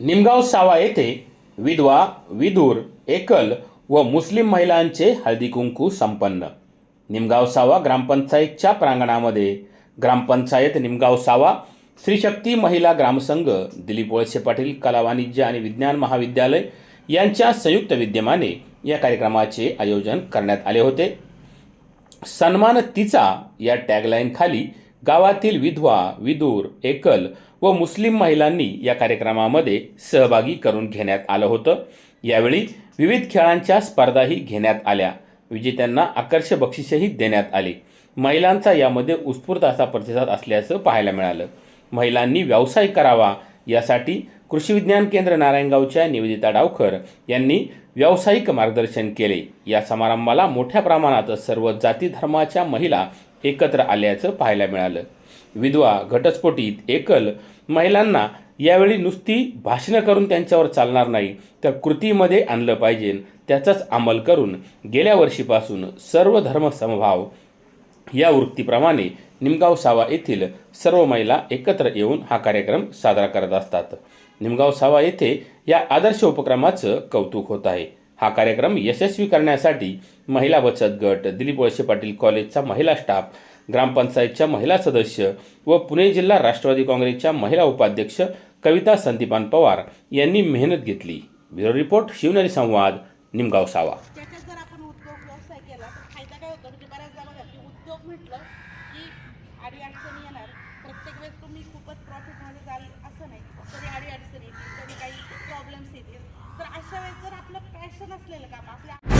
निमगाव सावा येथे विधवा विदूर एकल व मुस्लिम महिलांचे हळदी कुंकू संपन्न. निमगाव सावा ग्रामपंचायतच्या प्रांगणामध्ये ग्रामपंचायत निमगाव सावा श्रीशक्ती महिला ग्रामसंघ दिलीप वळसे पाटील कला वाणिज्य आणि विज्ञान महाविद्यालय यांच्या संयुक्त विद्यमाने या कार्यक्रमाचे आयोजन करण्यात आले होते. सन्मान तिचा या टॅगलाईनखाली गावातील विधवा विदूर एकल व मुस्लिम महिलांनी या कार्यक्रमामध्ये सहभागी करून घेण्यात आलं होतं. यावेळी विविध खेळांच्या स्पर्धाही घेण्यात आल्या. विजेत्यांना आकर्ष बक्षीसही देण्यात आले. महिलांचा यामध्ये उत्स्फूर्त असा प्रतिसाद असल्याचं पाहायला मिळालं. महिलांनी व्यवसाय करावा यासाठी कृषी विज्ञान केंद्र नारायणगावच्या निवेदिता डावकर यांनी व्यावसायिक मार्गदर्शन केले. या समारंभाला मोठ्या प्रमाणात सर्व जाती धर्माच्या महिला एकत्र आल्याचं पाहायला मिळालं. विधवा घटस्फोटीत एकल महिलांना यावेळी नुसती भाषणं करून त्यांच्यावर चालणार नाही तर कृतीमध्ये आणलं पाहिजे. त्याचाच अंमल करून गेल्या वर्षीपासून सर्व धर्मसमभाव या वृत्तीप्रमाणे निमगाव सावा येथील सर्व महिला एकत्र येऊन हा कार्यक्रम साजरा करत असतात. निमगाव सावा येथे या आदर्श उपक्रमाचं कौतुक होत आहे. हा कार्यक्रम यशस्वी करण्यासाठी महिला बचत गट दिलीप वळसे पाटील कॉलेजचा महिला स्टाफ ग्रामपंचायतच्या महिला सदस्य व पुणे जिल्हा राष्ट्रवादी काँग्रेसच्या महिला उपाध्यक्ष कविता संदीपान पवार यांनी मेहनत घेतली. ब्युरो रिपोर्ट शिवनेरी संवाद निमगाव सावा. म्हणजे उद्योग म्हटलं की अडी अडचणी येणार. प्रत्येक वेळेस तुम्ही खूपच प्रॉफिट अशा वेळेस जर आपलं पॅशन असलेलं काम आपल्या